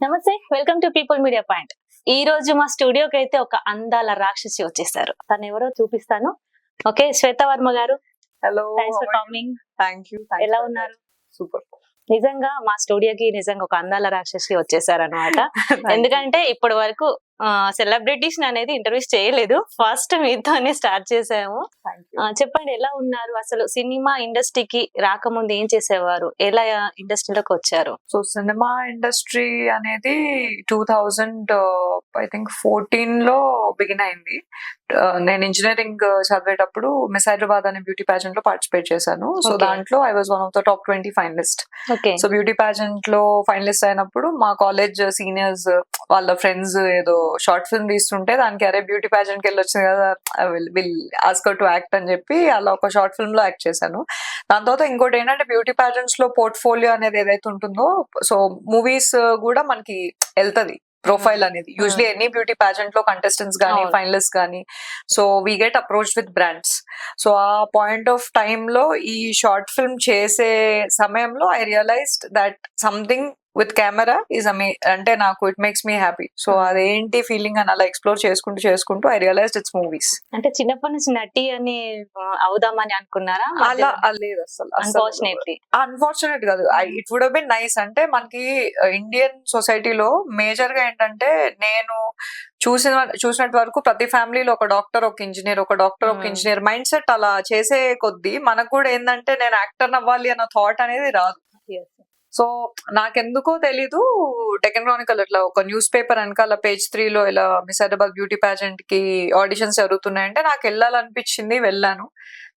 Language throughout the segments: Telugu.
నమస్తే welcome to People Media Point. ఈ రోజు మా స్టూడియోకి అయితే ఒక అందాల రాక్షసి వచ్చేసారు. తను ఎవరో చూపిస్తాను. Okay Shweta Varma garu. Hello thanks for coming thank you ఎలా ఉన్నారు? సూపర్ నిజంగా మా స్టూడియోకి నిజంగా ఒక అందాల రాక్షసి వచ్చేసారు అనమాట ఎందుకంటే ఇప్పటి వరకు సెలబ్రిటీస్ అనేది ఇంటర్వ్యూస్ చేయలేదు. ఫస్ట్ మీతోనే స్టార్ట్ చేసాము చెప్పండి ఎలా ఉన్నారు? అసలు సినిమా ఇండస్ట్రీకి రాకముందు ఏం చేసేవారు? ఎలా ఇండస్ట్రీలోకి వచ్చారు? సో సినిమా ఇండస్ట్రీ అనేది టూ థౌజండ్ ఐ థింక్ ఫోర్టీన్లో బిగిన్ అయింది. Uh, నేను ఇంజనీరింగ్ చదివేటప్పుడు మిస్ హైదరాబాద్ అనే బ్యూటీ ప్యాజెంట్లో పార్టిసిపేట్ చేశాను సో. దాంట్లో I was one of the top twenty finalist okay so beauty ప్యాజెంట్లో finalist అయినప్పుడు మా కాలేజ్ సీనియర్స్ వాళ్ళ ఫ్రెండ్స్ ఏదో షార్ట్ ఫిల్మ్ తీస్తుంటే దానికి అరే బ్యూటీ ప్యాజెంట్కి వెళ్ళి వచ్చింది కదా విల్ ఆస్కర్ టు యాక్ట్ అని చెప్పి అలా ఒక షార్ట్ ఫిల్మ్లో యాక్ట్ చేశాను. దాని తర్వాత ఇంకోటి ఏంటంటే బ్యూటీ ప్యాజెంట్స్లో పోర్ట్ఫోలియో అనేది ఏదైతే ఉంటుందో సో మూవీస్ కూడా మనకి వెళ్తది ప్రొఫైల్ అనేది. యూజువలీ ఎనీ బ్యూటీ ప్యాజెంట్లో కంటెస్టెంట్స్ కానీ. ఫైనలిస్ట్ కానీ so we get approach with brands so ఆ పాయింట్ ఆఫ్ టైమ్లో ఈ షార్ట్ ఫిల్మ్ చేసే సమయంలో I realized that something with camera is అమే అంటే నాకు it makes me happy. So. అదేంటి ఫీలింగ్ అని అలా ఎక్స్ప్లోర్ చేసుకుంటూ చేసుకుంటూ ఐ రియలైజ్డ్ ఇట్స్ మూవీస్. అంటే చిన్నప్పటి నుంచి నటి అని అవుదామని అనుకున్నారా? అలా అలా లేదు అసలు అన్ఫార్చునేట్లీ అన్ఫార్చునేట్ కాదు. ఇట్ వుడ్ బిన్ నైస్ అంటే మనకి ఇండియన్ సొసైటీలో మేజర్గా ఏంటంటే నేను చూసిన చూసినట్టు వరకు ప్రతి ఫ్యామిలీలో ఒక డాక్టర్ ఒక ఇంజనీర్ ఒక డాక్టర్ ఒక Hmm. ఇంజనీర్ మైండ్ సెట్ అలా చేసే కొద్దీ మనకు కూడా ఏంటంటే నేను యాక్టర్ అవ్వాలి అన్న థాట్ అనేది రాదు. సో నాకెందుకో తెలీదు టెకన్ క్రానికల్ ఇట్లా ఒక న్యూస్ పేపర్ వెనకాల పేజ్ త్రీలో ఇలా మిస్ హైదరాబాద్ బ్యూటీ ప్యాజెంట్కి ఆడిషన్స్ జరుగుతున్నాయంటే నాకు వెళ్ళాలనిపించింది వెళ్ళాను.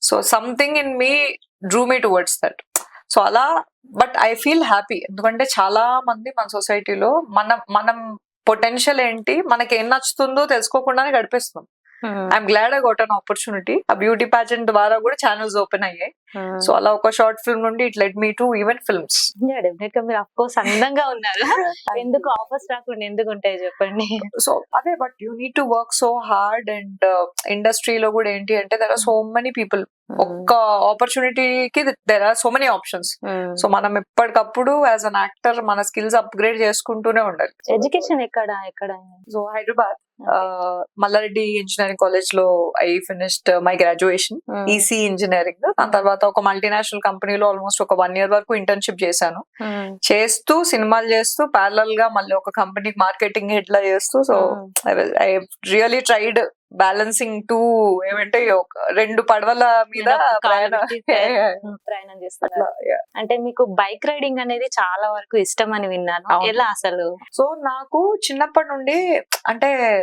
So something in me drew me towards that so అలా బట్ ఐ ఫీల్ హ్యాపీ ఎందుకంటే చాలా మంది మన సొసైటీలో మనం మనం పొటెన్షియల్ ఏంటి మనకి ఏం నచ్చుతుందో తెలుసుకోకుండానే గడిపేస్తున్నాం. I'm glad I got an opportunity ఆ బ్యూటీ ప్యాజెంట్ ద్వారా కూడా ఛానల్స్ ఓపెన్ అయ్యాయి. సో అలా ఒక షార్ట్ ఫిల్మ్ నుండి it led me to even films. డెఫినెట్గా మీరు అఫ్ కోర్స్ అందంగా ఉన్నారు. ఎందుకు ఆఫర్స్ రాకుండా ఎందుకు ఉంటాయి చెప్పండి? సో అదే but you need to work so hard and ఇండస్ట్రీలో కూడా ఏంటి అంటే there are so many people ఒక్క ఆపర్చునిటీకి there are so many options so మనం ఎప్పటికప్పుడు యాజ్ అన్ యాక్టర్ మన స్కిల్స్ అప్గ్రేడ్ చేసుకుంటూనే ఉండాలి. ఎడ్యుకేషన్ ఎక్కడ ఎక్కడ? సో హైదరాబాద్ మల్లారెడ్డి ఇంజనీరింగ్ కాలేజ్లో I finished my graduation EC engineering దాని తర్వాత ఒక మల్టీనేషనల్ కంపెనీలో ఆల్మోస్ట్ ఒక వన్ ఇయర్ వరకు ఇంటర్న్షిప్ చేశాను. చేస్తూ సినిమాలు చేస్తూ ప్యారల్గా మళ్ళీ ఒక కంపెనీకి మార్కెటింగ్ హెడ్ లా చేస్తూ so I really tried balancing two ఏమంటే రెండు పడవల మీద ప్రయాణం. అట్లా, yeah. అంటే మీకు బైక్ రైడింగ్ అనేది చాలా వరకు ఇష్టం అని విన్నాను. ఎలా అసలు? సో నాకు చిన్నప్పటి నుండి అంటే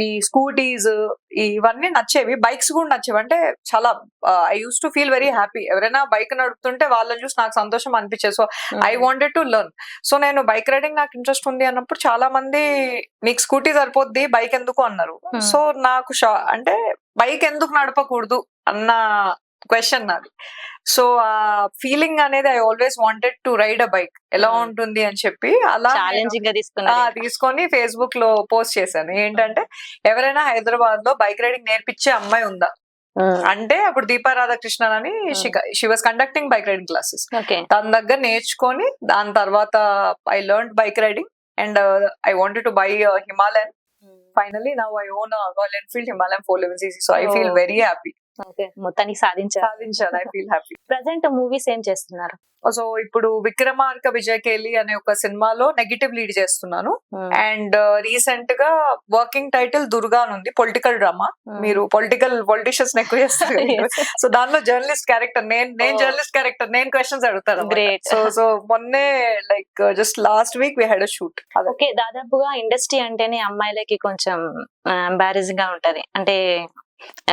ఈ స్కూటీస్ ఇవన్నీ నచ్చేవి. బైక్స్ కూడా నచ్చేవి. అంటే చాలా I used to feel very happy ఎవరైనా బైక్ నడుపుతుంటే వాళ్ళని చూసి నాకు సంతోషం అనిపించేది. So I wanted to learn so నేను బైక్ రైడింగ్ నాకు ఇంట్రెస్ట్ ఉంది అన్నప్పుడు చాలా మంది నీకు స్కూటీ సరిపోద్ది బైక్ ఎందుకు? అన్నారు. Hmm. సో నాకు షా అంటే బైక్ ఎందుకు నడపకూడదు అన్న క్వశ్చన్ నాది. సో ఆ ఫీలింగ్ అనేది I always wanted to ride a bike ఎలా Hmm. ఉంటుంది అని చెప్పి అలా ఛాలెంజింగ్ తీసుకొని ఫేస్బుక్లో పోస్ట్ చేశాను. ఏంటంటే ఎవరైనా హైదరాబాద్లో బైక్ రైడింగ్ నేర్పించే అమ్మాయి ఉందా? అంటే అప్పుడు దీపా రాధాకృష్ణన్ అని she was conducting bike riding classes దాని దగ్గర నేర్చుకొని దాని తర్వాత I learn bike riding and I wanted to buy Himalayan finally now I own Royal Enfield Himalayan four eleven CC so I feel. Very happy మొత్తానికి సాధించారు. సాధించాను I feel happy present movies ఏం చేస్తున్నారు? సో ఇప్పుడు విక్రమార్క విజయ్ కేలి అనే ఒక సినిమాలో నెగిటివ్ లీడ్ చేస్తున్నాను. అండ్ రీసెంట్గా వర్కింగ్ టైటిల్ దుర్గా ఉంది పొలిటికల్ డ్రామా మీరు పొలిటికల్ పొలిటీషియన్స్ ఎక్కువ చేస్తారు సో దానిలో జర్నలిస్ట్ క్యారెక్టర్ నేను నేను Oh. జర్నలిస్ట్ క్యారెక్టర్ నేను క్వశ్చన్స్ అడుగుతాను. సో సో మొన్నే like just last week we had a shoot okay దాదాపుగా ఇండస్ట్రీ అంటేనే అమ్మాయిలకి కొంచెం ఎంబారెసింగ్గా ఉంటది. అంటే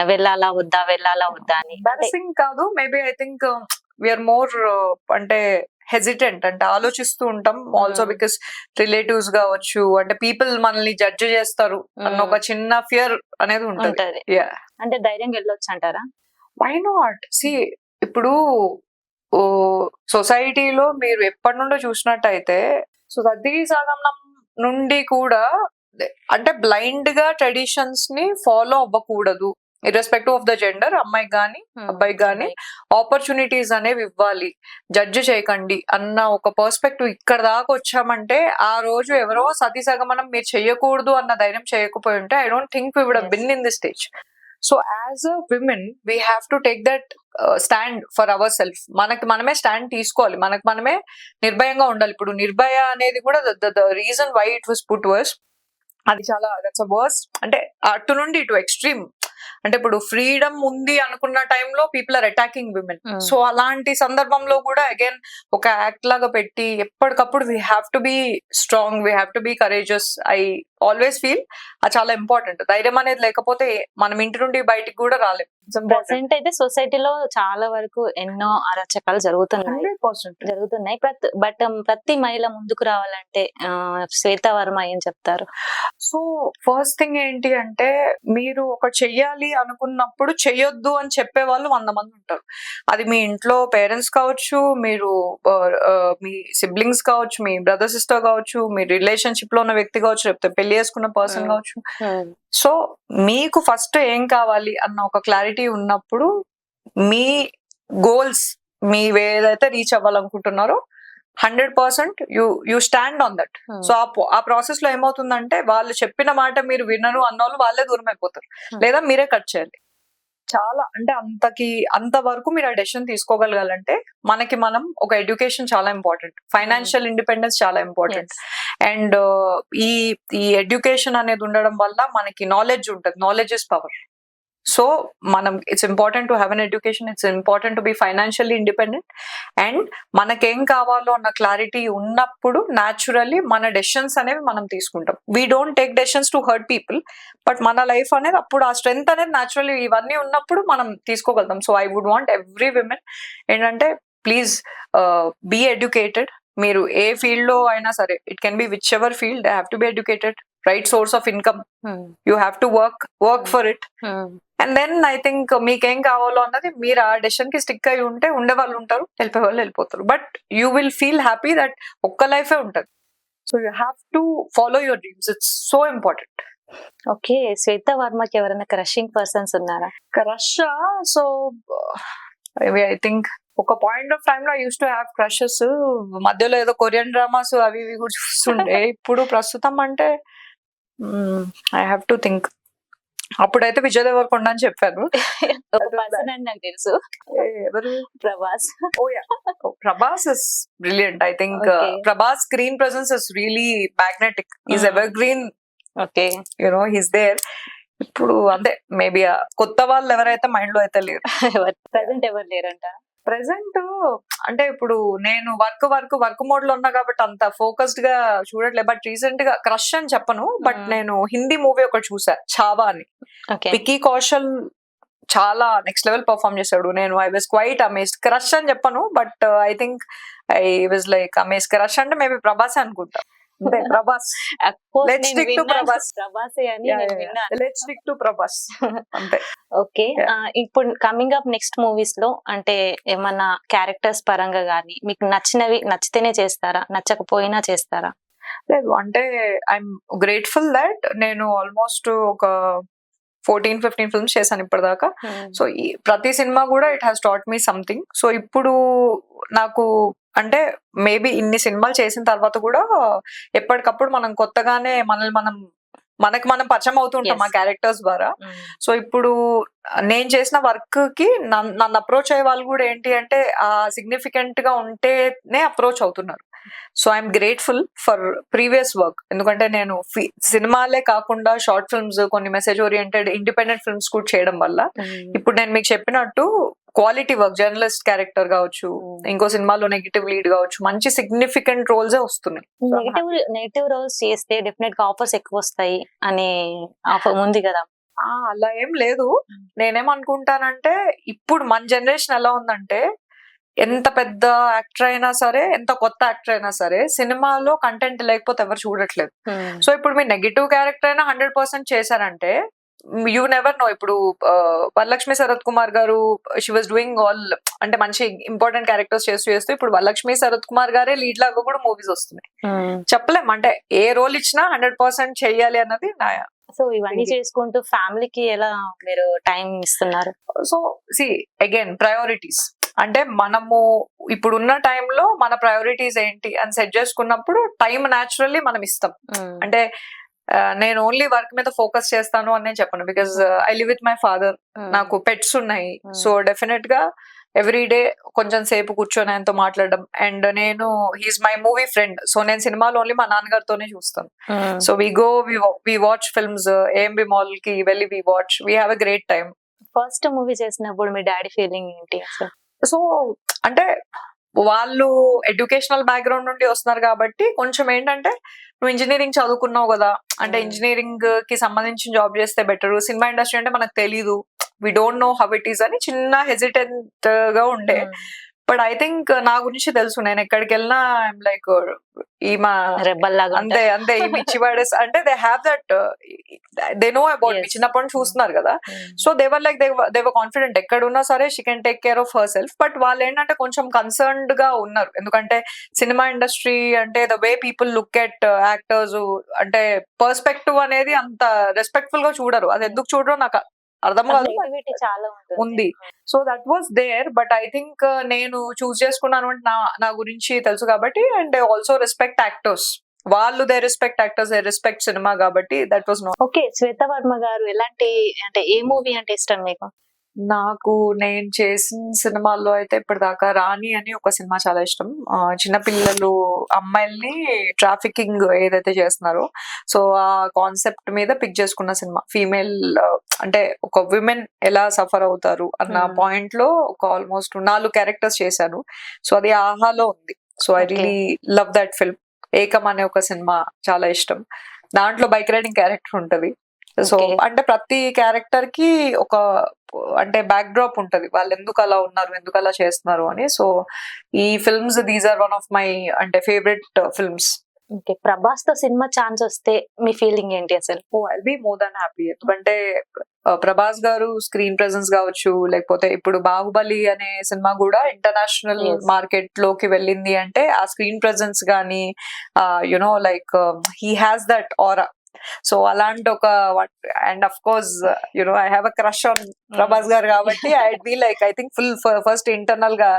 వెళ్ళాలా వద్దా వెళ్ళాలా వద్దా అని ఎంబారసింగ్ కాదు maybe I think we are more అంటే హెజిటెంట్ అంటే ఆలోచిస్తూ ఉంటాం ఆల్సో. బికాస్ రిలేటివ్స్ కావచ్చు అంటే పీపుల్ మనల్ని జడ్జ్ చేస్తారు అన్న Hmm. ఒక చిన్న ఫియర్ అనేది ఉంటుంది. అంటే ధైర్యంగా వెళ్ళొచ్చు అంటారా వై నాట్ సి ఇప్పుడు సొసైటీలో మీరు ఎప్పటి నుండో చూసినట్టయితే సో సతీ సగమనం నుండి కూడా అంటే బ్లైండ్గా ట్రెడిషన్స్ని ఫాలో అవ్వకూడదు. ఇర్రెస్పెక్టివ్ ఆఫ్ ద జెండర్ అమ్మాయికి గానీ అబ్బాయికి గానీ ఆపర్చునిటీస్ అనేవి ఇవ్వాలి. జడ్జ్ చేయకండి అన్న ఒక పర్స్పెక్టివ్ ఇక్కడ దాకా వచ్చామంటే ఆ రోజు ఎవరో సతీ సగమనం మీరు చెయ్యకూడదు అన్న ధైర్యం చేయకపోయి ఉంటే I don't think we would. Been in the stage. So as a women we have to take that stand for our self. మనకి మనమే స్టాండ్ తీసుకోవాలి. మనకి మనమే నిర్భయంగా ఉండాలి. ఇప్పుడు నిర్భయ అనేది కూడా the reason why it was put worse. అది చాలా దట్స్ అ వర్స్ అంటే అటు నుండి ఇటు ఎక్స్ట్రీమ్ అంటే ఇప్పుడు ఫ్రీడమ్ ఉంది అనుకున్న టైంలో people are attacking women. So అలాంటి సందర్భంలో కూడా అగైన్ ఒక యాక్ట్ లాగా పెట్టి ఎప్పటికప్పుడు we have to be strong we have to be courageous I always feel అది చాలా ఇంపార్టెంట్ ధైర్యం అనేది లేకపోతే మనం ఇంటి నుండి బయటికి కూడా రాలేం. ప్రెసెంట్ అయితే సొసైటీలో చాలా వరకు ఎన్నో అరాచకాలు జరుగుతున్నాయి. జరుగుతున్నాయి. బట్ ప్రతి మహిళ ముందుకు రావాలంటే శ్వేత వర్మ ఏం చెప్తారు? సో ఫస్ట్ థింగ్ ఏంటి అంటే మీరు ఒక చెయ్యాలి అనుకున్నప్పుడు చెయ్యొద్దు అని చెప్పే వాళ్ళు వంద మంది ఉంటారు. అది మీ ఇంట్లో పేరెంట్స్ కావచ్చు మీరు మీ సిబ్లింగ్స్ కావచ్చు మీ బ్రదర్ సిస్టర్ కావచ్చు మీ రిలేషన్షిప్లో ఉన్న వ్యక్తి కావచ్చు లేకపోతే పెళ్ళి చేసుకున్న పర్సన్. కావచ్చు. సో మీకు ఫస్ట్ ఏం కావాలి అన్న ఒక క్లారిటీ ఉన్నప్పుడు మీ గోల్స్ మీ ఏదైతే reach అవ్వాలనుకుంటున్నారో hundred percent you you stand on that so ఆ ప్రాసెస్లో ఏమవుతుందంటే వాళ్ళు చెప్పిన మాట మీరు వినరు అన్నోళ్ళు వాళ్ళే దూరం అయిపోతారు. లేదా మీరే కట్ చేయాలి. చాలా అంటే అంతకి అంత వరకు మీరు ఆ డెసిషన్ తీసుకోగలగాలంటే మనకి మనం ఒక ఎడ్యుకేషన్ చాలా ఇంపార్టెంట్ ఫైనాన్షియల్ ఇండిపెండెన్స్ చాలా ఇంపార్టెంట్ అండ్ ఈ ఈ ఎడ్యుకేషన్ అనేది ఉండడం వల్ల మనకి నాలెడ్జ్ ఉంటుంది. నాలెడ్జ్ ఇస్ పవర్ సో మనం it's important to have an education it's important to be financially independent and మనకేం కావాలో అన్న క్లారిటీ ఉన్నప్పుడు న్యాచురల్లీ మన డెసిషన్స్ అనేవి మనం తీసుకుంటాం. We don't take decisions to hurt people but మన లైఫ్ అనేది అప్పుడు ఆ స్ట్రెంగ్త్ అనేది న్యాచురల్లీ ఇవన్నీ ఉన్నప్పుడు మనం తీసుకోగలుగుతాం. So I would want every women ఏంటంటే ప్లీజ్ బీ ఎడ్యుకేటెడ్ మీరు ఏ ఫీల్డ్లో అయినా సరే it can be whichever field have to be educated right source of income you have to work work for it and then I think మీకేం కావాలో అన్నది మీరు ఆ డెసిషన్కి స్టిక్ అయి ఉంటే ఉండే వాళ్ళు ఉంటారు వెళ్ళిపోయే వాళ్ళు వెళ్ళిపోతారు. But you will feel happy that ఒక్క లైఫే ఉంటుంది. So you have to follow your dreams it's so important okay Shweta వర్మకి ఎవరైనా క్రషింగ్ పర్సన్స్ ఉన్నారా? క్రష్ సో ఐ థింక్ ఒక పాయింట్ ఆఫ్ టైమ్లో యూస్ టు హ్యావ్ క్రషెస్ మధ్యలో ఏదో కొరియన్ డ్రామాస్ అవి ఇవి కూడా చూస్తుండే ఇప్పుడు ప్రస్తుతం అంటే ఐ హ్యావ్ టు థింక్ అప్పుడైతే విజయ్ దేవరకొండ అని చెప్పారు నాకు తెలుసు ఎవరు Prabhas Oh. Oh, brilliant. I think uh, Okay. Prabhas' screen presence is really magnetic. He's Mm. evergreen. Okay know, he's there. ఇప్పుడు అంతే మేబీ కొత్త వాళ్ళు ఎవరైతే మైండ్లో అయితే లేరు. ప్రెసెంట్ ఎవరు లేరంట? ప్రెసెంట్ అంటే ఇప్పుడు నేను వర్క్ వర్క్ వర్క్ మోడ్లో ఉన్నా కాబట్టి అంత ఫోకస్డ్గా చూడట్లేదు. బట్ రీసెంట్గా క్రష్ అని చెప్పను. బట్. నేను హిందీ మూవీ ఒకటి చూసా చావా అని. విక్కీ కౌశల్ చాలా నెక్స్ట్ లెవెల్ పర్ఫామ్ చేశాడు. నేను I was quite amazed crush అని చెప్పను but I think I was like amaze crush అంటే మేబీ ప్రభాస్ అనుకుంటా. ప్రభాస్. ప్రభాస్. ప్రభాసే అని నేను విన్నాను. Let's stick to Prabhas. అంతే. ఓకే. ఇప్పుడు కమింగ్ అప్ నెక్స్ట్ మూవీస్లో అంటే ఏమన్నా క్యారెక్టర్స్ పరంగా గానీ మీకు నచ్చినవి నచ్చితేనే చేస్తారా? నచ్చకపోయినా చేస్తారా? లేదు అంటే ఐఎమ్ గ్రేట్ఫుల్ దట్ నేను ఆల్మోస్ట్ ఒక ఫోర్టీన్ ఫిఫ్టీన్ ఫిల్మ్స్ చేశాను ఇప్పటిదాకా. సో ఈ ప్రతి సినిమా కూడా it has taught me something so ఇప్పుడు నాకు అంటే మేబీ ఇన్ని సినిమాలు చేసిన తర్వాత కూడా ఎప్పటికప్పుడు మనం కొత్తగానే మనల్ని మనం మనకి మనం పరిచయం అవుతుంటాం. ఆ క్యారెక్టర్స్ ద్వారా. సో ఇప్పుడు నేను చేసిన వర్క్కి నన్- నన్ను అప్రోచ్ అయ్యే వాళ్ళు కూడా ఏంటి అంటే ఆ సిగ్నిఫికెంట్గా ఉంటేనే అప్రోచ్ అవుతున్నారు. So I'm grateful for previous work. ఎందుకంటే నేను ఫి- సినిమాలే కాకుండా షార్ట్ ఫిల్మ్స్ కొన్ని మెసేజ్ ఓరియంటెడ్ ఇండిపెండెంట్ ఫిల్మ్స్ కూడా చేయడం వల్ల ఇప్పుడు నేను మీకు చెప్పినట్టు క్వాలిటీ వర్క్ జర్నలిస్ట్ క్యారెక్టర్ కావచ్చు ఇంకో సినిమాలో నెగిటివ్ లీడ్ కావచ్చు మంచి సిగ్నిఫికెంట్ రోల్సే వస్తున్నాయి. నెగిటివ్ నెగిటివ్ రోల్స్ చేస్తే డెఫినెట్గా ఆఫర్స్ ఎక్కువ వస్తాయి అనే ఆఫర్ ఉంది కదా. అలా ఏం లేదు. నేనేమనుకుంటానంటే ఇప్పుడు మన జనరేషన్ ఎలా ఉందంటే ఎంత పెద్ద యాక్టర్ అయినా సరే ఎంత కొత్త యాక్టర్ అయినా సరే సినిమాలో కంటెంట్ లేకపోతే ఎవరు చూడట్లేదు. సో ఇప్పుడు మీరు నెగిటివ్ క్యారెక్టర్ అయినా హండ్రెడ్ పర్సెంట్ చేశారంటే యూ నెవర్ నో ఇప్పుడు వరలక్ష్మి శరత్ కుమార్ గారు షీ వాజ్ డూయింగ్ ఆల్ అంటే మంచి ఇంపార్టెంట్ క్యారెక్టర్స్ చేస్తూ చేస్తూ ఇప్పుడు వరలక్ష్మి శరత్ కుమార్ గారే లీడ్ లాగా కూడా మూవీస్ వస్తున్నాయి. చెప్పలేం. అంటే ఏ రోల్ ఇచ్చినా హండ్రెడ్ పర్సెంట్ చెయ్యాలి అన్నది నా సో ఇవన్నీ. చేసుకుంటూ ఫ్యామిలీకి ఎలా మీరు టైం ఇస్తున్నారు? సో సి అగైన్ ప్రయారిటీస్ అంటే మనము ఇప్పుడున్న టైంలో మన ప్రయారిటీస్ ఏంటి అని సెట్ చేసుకున్నప్పుడు టైం న్యాచురల్లీ మనం ఇస్తాం. అంటే ఆ, నేను ఓన్లీ వర్క్ మీద ఫోకస్ చేస్తాను అని నేను చెప్పను because I live with my father నాకు పెట్స్ ఉన్నాయి. సో డెఫినెట్గా ఎవ్రీ డే కొంచెం సేపు కూర్చొని ఆయనతో మాట్లాడడం అండ్ నేను he's my movie friend so నేను సినిమాలు ఓన్లీ మా నాన్నగారితోనే చూస్తాను. So we go we watch films AMB మాల్కి వెళ్ళి we watch we have a great time first movie చేసినప్పుడు మీ డాడీ ఫీలింగ్ ఏంటి? సో అంటే వాళ్ళు ఎడ్యుకేషనల్ బ్యాక్గ్రౌండ్ నుండి వస్తున్నారు కాబట్టి కొంచెం ఏంటంటే నువ్వు ఇంజనీరింగ్ చదువుకున్నావు కదా అంటే. ఇంజనీరింగ్కి సంబంధించిన జాబ్ చేస్తే బెటర్ సినిమా ఇండస్ట్రీ అంటే మనకు తెలీదు. We don't know how it is అని చిన్న హెజిటెంట్గా ఉండే. బట్ ఐ థింక్ నా గురించి తెలుసు. నేను ఎక్కడికి వెళ్ళినా లైక్ ఈమా అంతే అంతే ఈ పడేసి అంటే they have that they know about Yes. చిన్నప్పటి నుంచి చూస్తున్నారు కదా. So they were like they were confident ఎక్కడ ఉన్నా సరే she can take care of herself but వాళ్ళు ఏంటంటే కొంచెం కన్సర్న్డ్గా ఉన్నారు. ఎందుకంటే సినిమా ఇండస్ట్రీ అంటే the way people look at actors అంటే పర్స్పెక్టివ్ అనేది అంత రెస్పెక్ట్ఫుల్గా చూడరు. అది ఎందుకు చూడరో నాకు అర్థం కాదు. చాలా ఉంది. So that was there but I think నేను చూస్ చేసుకున్నాను అంటే నా నా గురించి తెలుసు కాబట్టి అండ్ ఆల్సో రెస్పెక్ట్ యాక్టర్స్ వాళ్ళు they respect actors they respect cinema కాబట్టి that was no okay Shweta Varma garu ఎలాంటి అంటే ఏ మూవీ అంటే ఇష్టం మీకు? నాకు నేను చేసిన సినిమాల్లో అయితే ఇప్పటిదాకా రాణి అని ఒక సినిమా చాలా ఇష్టం. చిన్నపిల్లలు అమ్మాయిల్ని ట్రాఫికింగ్ ఏదైతే చేస్తున్నారో సో ఆ కాన్సెప్ట్ మీద పిక్ చేసుకున్న సినిమా. ఫీమేల్ అంటే ఒక విమెన్ ఎలా సఫర్ అవుతారు అన్న Hmm. పాయింట్లో ఒక ఆల్మోస్ట్ నాలుగు క్యారెక్టర్స్ చేశాను సో అది ఆహాలో ఉంది. So I. Really love that film. Ekam అనే ఒక సినిమా చాలా ఇష్టం. దాంట్లో బైక్ రైడింగ్ క్యారెక్టర్ ఉంటది. సో. అంటే ప్రతి క్యారెక్టర్కి ఒక అంటే బ్యాక్ డ్రాప్ ఉంటది. వాళ్ళు ఎందుకు అలా ఉన్నారు? ఎందుకు అలా చేస్తున్నారు? అని. సో ఈ films these are one of my అంటే ఫేవరెట్ ఫిల్మ్స్ ఓకే. ప్రభాస్తో సినిమా ఛాన్స్ వస్తే మీ ఫీలింగ్ ఏంటి అసలు? ఓ I be more than happy ఎందుకంటే ఆ, ప్రభాస్ గారు స్క్రీన్ ప్రెసెన్స్ కావచ్చు లేకపోతే ఇప్పుడు బాహుబలి అనే సినిమా కూడా ఇంటర్నేషనల్. మార్కెట్లోకి వెళ్ళింది అంటే ఆ స్క్రీన్ ప్రెసెన్స్ గానీ you know like he has that aura so అలాంటి ఒక and of course you know I have a crush on Prabhas garu కాబట్టి I be like I think full first ఇంటర్నల్గా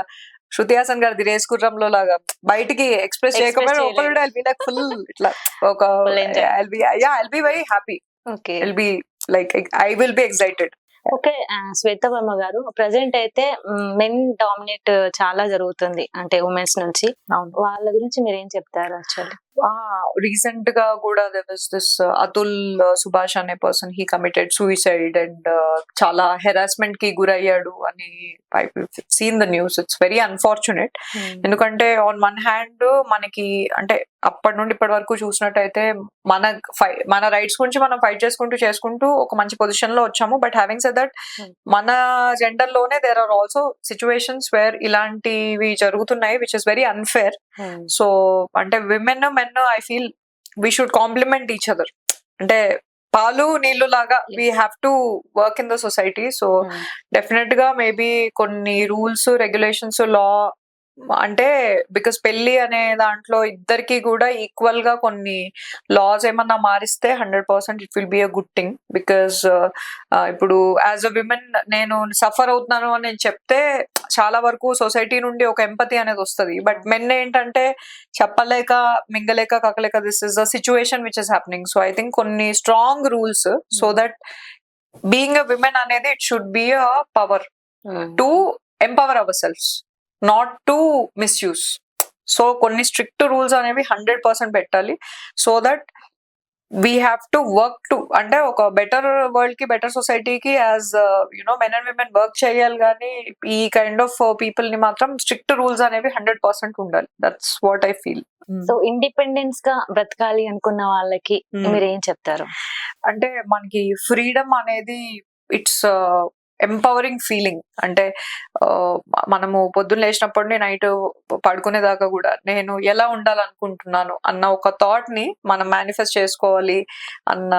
శృతి హాసన్ గారి రేస్ గుర్రంలో లాగా బయటికి ఎక్స్ప్రెస్ చేయకపోయినా. ఒకళ్ళు ఐ బి లైక్ ఫుల్ ఇట్లా ఒక Full enjoy. I be yeah I be very happy okay will be like I will be excited okay Shweta Varma garu present అయితే మెన్ డామినేట్ చాలా జరుగుతుంది అంటే ఉమెన్స్ నుంచి. వాళ్ళ గురించి మీరు ఏం చెప్తారు యాక్చువల్లీ రీసెంట్గా కూడా దిస్ అతుల్ సుభాష్ అనే person he committed suicide and చాలా హెరాస్మెంట్కి గురయ్యాడు అని I seen the news it's very unfortunate ఎందుకంటే ఆన్ వన్ హ్యాండ్ మనకి అంటే అప్పటి నుండి ఇప్పటి వరకు చూసినట్టయితే మన ఫై మన రైట్స్ గురించి మనం ఫైట్ చేసుకుంటూ చేసుకుంటూ ఒక మంచి పొజిషన్లో వచ్చాము. But having said that. మన జెండర్లోనే there are also situations where ఇలాంటివి జరుగుతున్నాయి which is very unfair so అంటే women men I feel we should compliment each other అంటే పాలు నీళ్ళు లాగా we have to work in the society so డెఫినెట్గా మేబీ కొన్ని రూల్స్ రెగ్యులేషన్స్ లా అంటే బికాస్ పెళ్ళి అనే దాంట్లో ఇద్దరికి కూడా ఈక్వల్గా కొన్ని లాస్ ఏమన్నా మారిస్తే hundred percent it will be a good thing because ఇప్పుడు యాజ్ అ విమెన్ నేను సఫర్ అవుతున్నాను అని నేను చెప్తే చాలా వరకు సొసైటీ నుండి ఒక ఎంపతి అనేది వస్తుంది. బట్ మెన్ ఏంటంటే చెప్పలేక మింగలేక కక్కలేక this is the situation which is happening so I think కొన్ని strong rules so that being a women అనేది it should be a power to empower ourselves not to misuse so కొన్ని స్ట్రిక్ట్ రూల్స్ అనేవి హండ్రెడ్ పర్సెంట్ పెట్టాలి. So that we have to work to అంటే ఒక బెటర్ వరల్డ్కి బెటర్ సొసైటీకి as you know men and women work చేయాలి కానీ ఈ కైండ్ ఆఫ్ పీపుల్ని మాత్రం స్ట్రిక్ట్ రూల్స్ అనేవి హండ్రెడ్ పర్సెంట్ ఉండాలి. That's what I feel so ఇండిపెండెన్స్గా బ్రతకాలి అనుకున్న వాళ్ళకి మీరు ఏం చెప్తారు? అంటే మనకి ఫ్రీడమ్ అనేది ఇట్స్ ఎంపవరింగ్ ఫీలింగ్ అంటే మనము పొద్దున్న లేచినప్పటి నైట్ పడుకునేదాకా కూడా నేను ఎలా ఉండాలనుకుంటున్నాను అన్న ఒక థాట్ని మనం మేనిఫెస్ట్ చేసుకోవాలి అన్న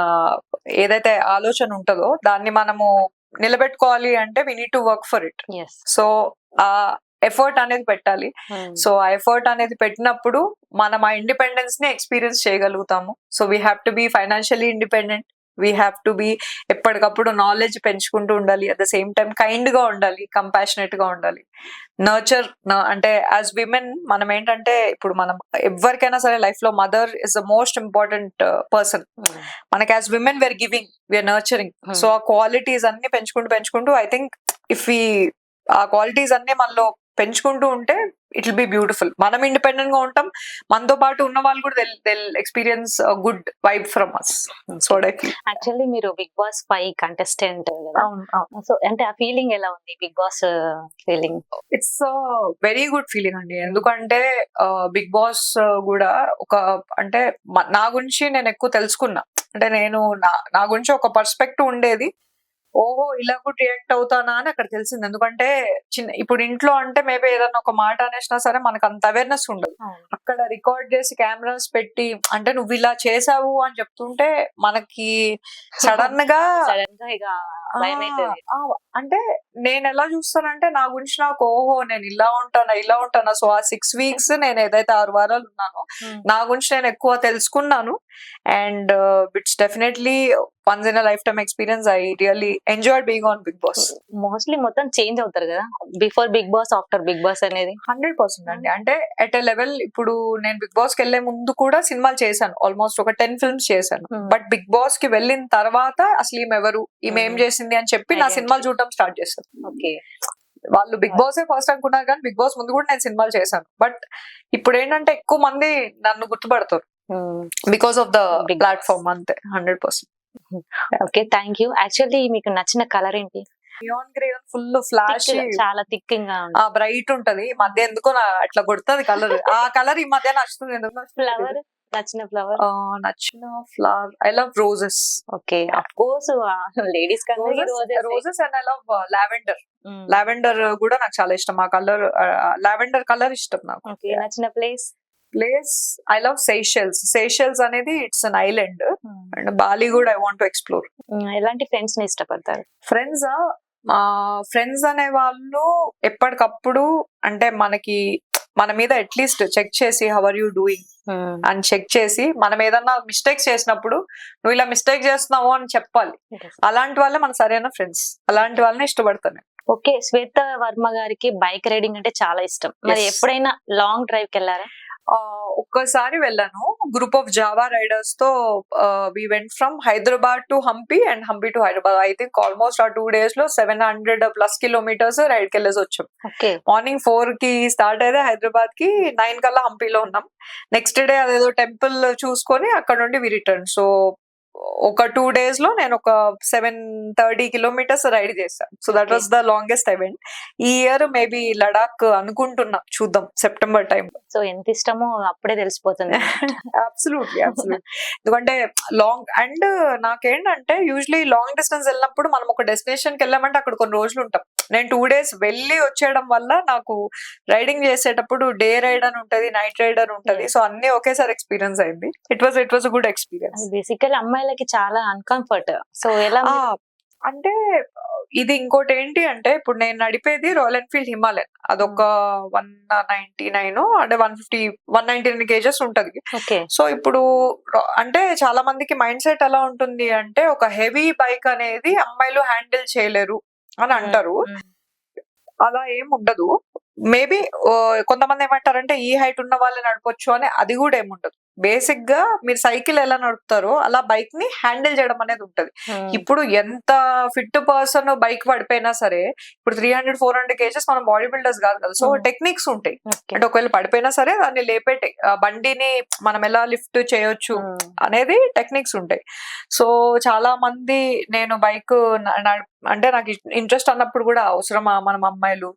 ఏదైతే ఆలోచన ఉంటుందో దాన్ని మనము నిలబెట్టుకోవాలి అంటే we need to work for it so ఆ ఎఫర్ట్ అనేది పెట్టాలి. సో ఆ ఎఫర్ట్ అనేది పెట్టినప్పుడు మనం ఆ ఇండిపెండెన్స్ని ఎక్స్పీరియన్స్ చేయగలుగుతాము. So we have to be financially independent we have to be ఎప్పటికప్పుడు నాలెడ్జ్ పెంచుకుంటూ ఉండాలి. అట్ ద సేమ్ టైం కైండ్గా ఉండాలి కంపాషనేట్గా ఉండాలి. నర్చర్ అంటే యాజ్ విమెన్ మనం ఏంటంటే ఇప్పుడు మనం ఎవరికైనా సరే లైఫ్లో mother is the most important person మనకి as women we're giving we are nurturing. So ఆ క్వాలిటీస్ అన్ని పెంచుకుంటూ పెంచుకుంటూ ఐ థింక్ ఇఫ్ ఈ ఆ క్వాలిటీస్ అన్ని మనలో పెంచుకుంటూ ఉంటే ఇట్ విల్ బి బ్యూటిఫుల్. మనం ఇండిపెండెంట్గా ఉంటాం. మనతో పాటు ఉన్న వాళ్ళు కూడా experience good vibe from us so actually మీరు Bigg Boss five contestant so అంటే ఆ ఫీలింగ్ ఎలా ఉంది? Bigg Boss feeling it's very good feeling అండి. ఎందుకంటే బిగ్ బాస్ కూడా ఒక అంటే నా గురించి నేను ఎక్కువ తెలుసుకున్నా. అంటే నేను నా నా గురించి ఒక పర్స్పెక్టివ్ ఉండేది. ఓహో ఇలా కూడా రియాక్ట్ అవుతానా అని అక్కడ తెలిసింది. ఎందుకంటే చిన్న ఇప్పుడు ఇంట్లో అంటే మేబీ ఏదన్నా ఒక మాట అనేసినా సరే మనకు అంత అవేర్నెస్ ఉండదు. అక్కడ రికార్డ్ చేసి కెమెరాస్ పెట్టి అంటే నువ్వు ఇలా చేసావు అని చెప్తుంటే మనకి సడన్గా అంటే నేను ఎలా చూస్తానంటే నా గురించి నాకు ఓహో నేను ఇలా ఉంటానా ఇలా ఉంటానా. సో ఆ సిక్స్ వీక్స్ నేను ఏదైతే ఆరు వారాలు ఉన్నానో నా గురించి నేను ఎక్కువ తెలుసుకున్నాను. And it's definitely once in life time experience I really enjoy being on Bigg Boss mostly మొత్తం చేంజ్ అవుతారు కదా? Before Bigg Boss after Bigg Boss అనేది? హండ్రెడ్ పర్సెంట్ అండి. అంటే ఎట్ ఎ లెవెల్ ఇప్పుడు నేను బిగ్ బాస్కి వెళ్ళే ముందు కూడా సినిమాలు చేశాను. ఆల్మోస్ట్ ఒక టెన్ ఫిల్మ్స్ చేశాను. బట్ బిగ్ బాస్కి వెళ్ళిన తర్వాత అసలు ఈమె ఎవరు? ఈమె ఏం Hmm. చేసింది అని చెప్పి నా. సినిమాలు చూడటం స్టార్ట్ చేశాను ఓకే వాళ్ళు బిగ్ బాస్ ఫస్ట్ అనుకున్నారు కానీ బిగ్ బాస్ ముందు కూడా నేను సినిమాలు చేశాను. బట్ ఇప్పుడు ఏంటంటే ఎక్కువ మంది నన్ను గుర్తుపడతారు. Because of the. ప్లాట్ఫామ్ అంతే hundred percent okay thank you actually మీకు నచ్చిన కలర్ ఏంటి? నియాన్ గ్రే ఫుల్ ఫ్లాష్ చాలా థిక్కింగ్ ఆ బ్రైట్ ఉంటది. ఈ మధ్య ఎందుకో అట్లా కొడుతుంది కలర్ ఆ కలర్ ఈ మధ్య నచ్చుతుంది. ఫ్లవర్ నచ్చిన ఫ్లవర్ నచ్చిన flower I love roses okay of course ladies roses and I love lavender lavender కూడా నాకు చాలా ఇష్టం. ఆ కలర్ లావెండర్ కలర్ ఇష్టం నాకు. ఓకే నచ్చిన place place I love Seychelles Seychelles అనేది it's an island and Bali కూడా ఐ వాంట్ టు ఎక్స్ప్లోర్ ఎలాంటి ఫ్రెండ్స్ని ఇష్టపడతారు? ఫ్రెండ్స్ ఫ్రెండ్స్ అనే వాళ్ళు ఎప్పటికప్పుడు అంటే మనకి మన మీద అట్లీస్ట్ చెక్ చేసి హవర్ యూ డూయింగ్ అని చెక్ చేసి మనం ఏదన్నా మిస్టేక్స్ చేసినప్పుడు నువ్వు ఇలా మిస్టేక్ చేస్తున్నావు అని చెప్పాలి. అలాంటి వాళ్ళే మన సరైన ఫ్రెండ్స్ అలాంటి వాళ్ళని ఇష్టపడతాను. ఓకే శ్వేత వర్మ గారికి బైక్ రైడింగ్ అంటే చాలా ఇష్టం. మరి. ఎప్పుడైనా లాంగ్ డ్రైవ్కి వెళ్ళారా? ఒక్కసారి వెళ్ళాను. Group of Jawa రైడర్స్తో we went from Hyderabad to Hampi and Hampi to Hyderabad I think almost ఆ టూ డేస్లో సెవెన్ హండ్రెడ్ ప్లస్ కిలోమీటర్స్ రైడ్కి వెళ్ళేసి వచ్చాం మార్నింగ్ ఫోర్కి స్టార్ట్ అయితే హైదరాబాద్కి నైన్ కల్లా హంపీలో ఉన్నాం. నెక్స్ట్ డే అదేదో టెంపుల్ చూసుకొని అక్కడ నుండి వి రిటర్న్ సో ఒక టూ డేస్లో నేను ఒక సెవెన్ థర్టీ కిలోమీటర్స్ రైడ్ చేశాను. So that was the longest event ఈ ఇయర్ మేబీ లడాక్ అనుకుంటున్నా చూద్దాం సెప్టెంబర్ టైం సో ఎంత ఇష్టమో అప్పుడే తెలిసిపోతుంది. అబ్సల్యూట్లీ అబ్సల్యూట్ ఎందుకంటే లాంగ్ అండ్ నాకేంటంటే యూజువలీ లాంగ్ డిస్టెన్స్ వెళ్ళినప్పుడు మనం ఒక డెస్టినేషన్కి వెళ్ళామంటే అక్కడ కొన్ని రోజులు ఉంటాం. నేను టూ డేస్ వెళ్ళి వచ్చేయడం వల్ల నాకు రైడింగ్ చేసేటప్పుడు డే రైడ్ అని ఉంటది నైట్ రైడ్ అని ఉంటది. సో అన్ని ఒకేసారి ఎక్స్పీరియన్స్ అయింది. It was it was good experience basically అమ్మాయిలకి చాలా అన్కంఫర్ట్ సో ఎలా అంటే ఇది ఇంకోటి ఏంటి అంటే ఇప్పుడు నేను నడిపేది రాయల్ ఎన్ఫీల్డ్ హిమాలయన్ అదొక వన్ నైన్టీ నైన్ అంటే one fifty one ninety nine kgs ఉంటది. ఓకే సో ఇప్పుడు అంటే చాలా మందికి మైండ్ సెట్ ఎలా ఉంటుంది అంటే ఒక హెవీ బైక్ అనేది అమ్మాయిలు హ్యాండిల్ చేయలేరు. అని అంటారు. అలా ఏం ఉండదు. మేబీ కొంతమంది ఏమంటారంటే ఈ హైట్ ఉన్న వాళ్ళే నడపొచ్చు అని అది కూడా ఏమి ఉండదు. బేసిక్గా మీరు సైకిల్ ఎలా నడుపుతారో అలా బైక్ని హ్యాండిల్ చేయడం అనేది ఉంటది. ఇప్పుడు ఎంత ఫిట్ పర్సన్ బైక్ పడిపోయినా సరే ఇప్పుడు three hundred four hundred kgs మనం బాడీ బిల్డర్స్ కాదు కదా సో. టెక్నిక్స్ ఉంటాయి. అంటే ఒకవేళ పడిపోయినా సరే దాన్ని లేపే బండిని మనం ఎలా లిఫ్ట్ చేయొచ్చు. అనేది టెక్నిక్స్ ఉంటాయి సో చాలా మంది నేను బైక్ అంటే నాకు ఇంట్రెస్ట్ అన్నప్పుడు కూడా అవసరమా మనం అమ్మాయిలు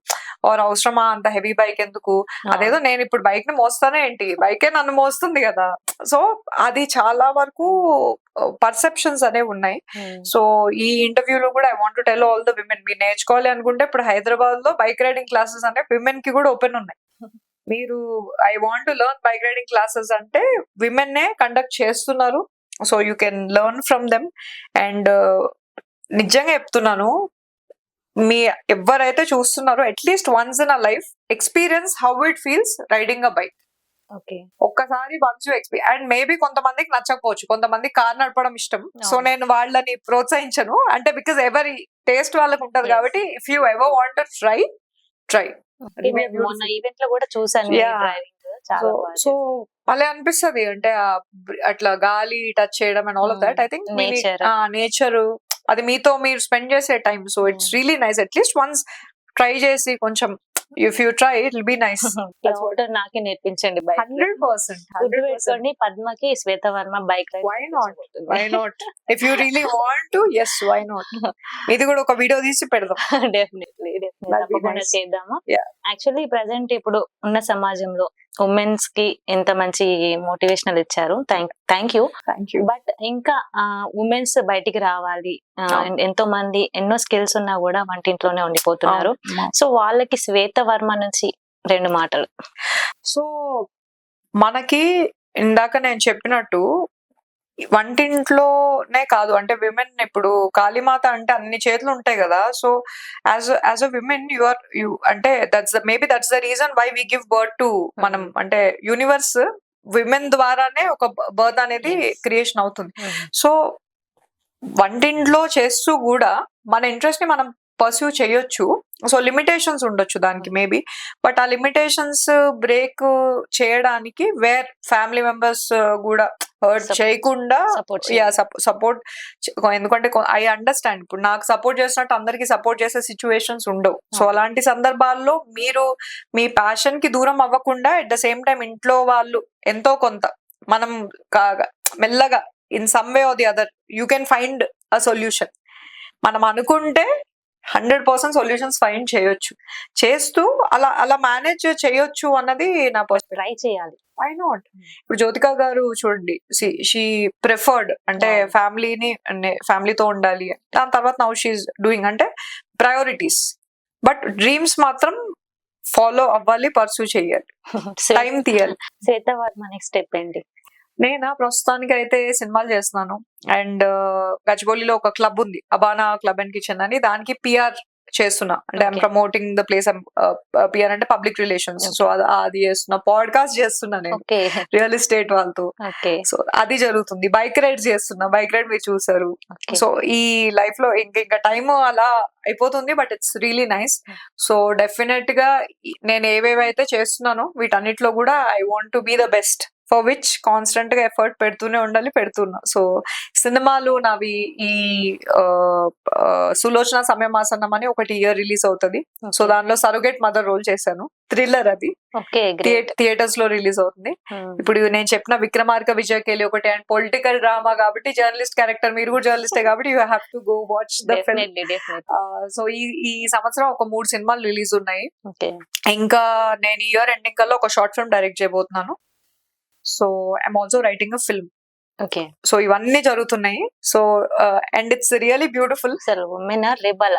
ఆర్ అవసరమా? అంత హెవీ బైక్ ఎందుకు? అదేదో నేను ఇప్పుడు బైక్ని మోస్తానే ఏంటి? బైకే నన్ను మోస్తుంది కదా. సో అది చాలా వరకు పర్సెప్షన్స్ అనేవి ఉన్నాయి. సో ఈ ఇంటర్వ్యూలో కూడా I want tell all the women మీరు నేర్చుకోవాలి అనుకుంటే ఇప్పుడు హైదరాబాద్లో బైక్ రైడింగ్ క్లాసెస్ అంటే విమెన్కి కూడా ఓపెన్ ఉన్నాయి. మీరు I want to learn bike riding classes అంటే విమెన్ నే కండక్ట్ చేస్తున్నారు. So you can learn from them. And నిజంగా చెప్తున్నాను మీ ఎవరైతే చూస్తున్నారో at least once in a life experience how it feels riding a bike okay. ఒక్కసారి వన్స్ యూ ఎక్స్పీ అండ్ మేబీ కొంతమందికి నచ్చకపోవచ్చు. కొంతమంది కార్ నడపడం ఇష్టం. సో. నేను వాళ్ళని ప్రోత్సహించను. అంటే బికాస్ ఎవరి టేస్ట్ వాళ్ళకి ఉంటది. కాబట్టి if you ever want to try try మొన్న ఈవెంట్లో కూడా చూసాను సో భలే అనిపిస్తది. అంటే అట్లా గాలి టచ్ చేయడం and all of that I think. Nature అది మీతో మీరు స్పెండ్ చేసే time so it's. Really nice at least once try చేసి కొంచెం if you try it will be nice. నాకే నేర్పించండి bike hundred percent పద్మకి Shweta Varma bike Why not? Why not if you really want to yes why not ఇది కూడా ఒక వీడియో తీసి పెడదాం. డెఫినెట్లీ తప్పకుండా. చేద్దాము. యాక్చువల్లీ ప్రెసెంట్ ఇప్పుడు ఉన్న సమాజంలో ఉమెన్స్కి ఎంత మంచి మోటివేషనల్ ఇచ్చారు. థ్యాంక్ యూ బట్ ఇంకా ఉమెన్స్ బయటికి రావాలి. అవును. ఎంతో మంది ఎన్నో స్కిల్స్ ఉన్నా కూడా వంటింట్లోనే ఉండిపోతున్నారు. సో వాళ్ళకి శ్వేతవర్మ నుంచి రెండు మాటలు. సో మనకి ఇందాక నేను చెప్పినట్టు వంటింట్లోనే కాదు. అంటే విమెన్ ఇప్పుడు కాళీమాత అంటే అన్ని చేతులు ఉంటాయి కదా. So as as a women you are you అంటే that's maybe that's the reason why we give birth to మనం అంటే యూనివర్స్ విమెన్ ద్వారానే ఒక బర్త్ అనేది. క్రియేషన్ అవుతుంది. సో వంటింట్లో చేస్తూ కూడా మన ఇంట్రెస్ట్ని మనం పర్సూ చేయొచ్చు. సో లిమిటేషన్స్ ఉండొచ్చు దానికి మేబీ బట్ ఆ లిమిటేషన్స్ బ్రేక్ చేయడానికి వేర్ ఫ్యామిలీ మెంబర్స్ కూడా హర్ట్ చేయకుండా. సపోర్ట్ ఎందుకంటే ఐ అండర్స్టాండ్ ఇప్పుడు నాకు సపోర్ట్ చేసినట్టు అందరికి సపోర్ట్ చేసే సిచ్యువేషన్స్ ఉండవు సో. అలాంటి సందర్భాల్లో మీరు మీ ప్యాషన్కి దూరం అవ్వకుండా ఎట్ ద సేమ్ టైం ఇంట్లో వాళ్ళు ఎంతో కొంత మనం మెల్లగా in some way or the other you can find a solution మనం అనుకుంటే హండ్రెడ్ పర్సెంట్ సొల్యూషన్స్ ఫైండ్ చేయొచ్చు. చేస్తూ అలా అలా మేనేజ్ చేయొచ్చు అన్నది నా పర్సన్ ట్రై చేయాలి. వై నాట్ ఇప్పుడు జ్యోతిక గారు చూడండి షీ ప్రిఫర్డ్ అంటే. ఫ్యామిలీని ఫ్యామిలీతో ఉండాలి. దాని తర్వాత నౌ షీఈ్ డూయింగ్ అంటే ప్రయారిటీస్ బట్ డ్రీమ్స్ మాత్రం ఫాలో అవ్వాలి పర్సూ చేయాలి. టైం తీయాలి. శ్వేతవర్మ నెక్స్ట్ స్టెప్ ఏంటి? నేను? ప్రస్తుతానికి అయితే సినిమాలు చేస్తున్నాను. అండ్ గచ్చిబౌలిలో ఒక క్లబ్ ఉంది. అబానా క్లబ్ అండ్ కిచెన్ అని దానికి పిఆర్ చేస్తున్నా. అంటే I'm. Promoting the place PR అంటే పబ్లిక్ రిలేషన్స్ సో అది చేస్తున్నా. పాడ్కాస్ట్ చేస్తున్నా నేను. రియల్ ఎస్టేట్ వాళ్ళతో. సో అది జరుగుతుంది. బైక్ రైడ్స్ చేస్తున్నా. బైక్ రైడ్ మీరు చూసారు. సో ఈ లైఫ్లో ఇంక ఇంకా టైం అలా అయిపోతుంది but it's really nice so డెఫినెట్గా నేను ఏవేవైతే చేస్తున్నానో వీటన్నిటిలో కూడా I want to be the best for which కాన్స్టెంట్గా ఎఫర్ట్ పెడుతూనే ఉండాలి పెడుతున్నా. సో సినిమాలు నావి ఈ సులోచన సమయమాసనం అని ఒకటి ఇయర్ రిలీజ్ అవుతుంది. సో దానిలో సరోగేట్ మదర్ రోల్ చేశాను. థ్రిల్లర్ అది. థియేటర్స్లో రిలీజ్ అవుతుంది. ఇప్పుడు నేను చెప్పిన విక్రమార్క విజయ్ కేలి ఒకటి అండ్ పొలిటికల్ డ్రామా కాబట్టి జర్నలిస్ట్ క్యారెక్టర్ మీరు కూడా జర్నలిస్టే కాబట్టి you have to go watch the film so ఈ ఈ సంవత్సరం ఒక మూడు సినిమాలు రిలీజ్ ఉన్నాయి. ఇంకా నేను ఇయర్ ఎండింగ్ కల్లా ఒక షార్ట్ ఫిల్మ్ డైరెక్ట్ చేయబోతున్నాను. So I'm also writing a film okay so ఇవన్నీ జరుగుతున్నాయి. So and it's really beautiful అసలు women rebel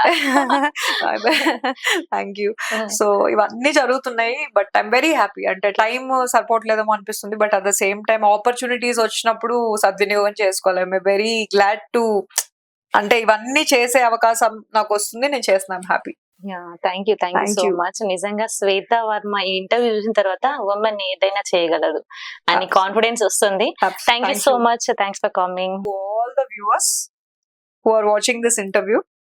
thank you so ఇవన్నీ జరుగుతున్నాయి బట్ ఐఎమ్ వెరీ హ్యాపీ అంటే టైం సరిపోవట్లేదేమో అనిపిస్తుంది but at the same time opportunities వచ్చినప్పుడు సద్వినియోగం చేసుకోవాలి. ఐఎమ్ వెరీ గ్లాడ్ టు అంటే ఇవన్నీ చేసే అవకాశం నాకు వస్తుంది నేను చేస్తున్నాను happy thank you thank you so. Much నిజంగా శ్వేత వర్మ ఈ ఇంటర్వ్యూ చూసిన తర్వాత ఉమెన్ ఏదైనా చేయగలదు అని కాన్ఫిడెన్స్ వస్తుంది. Thank you so much thanks for coming all the viewers who are watching this interview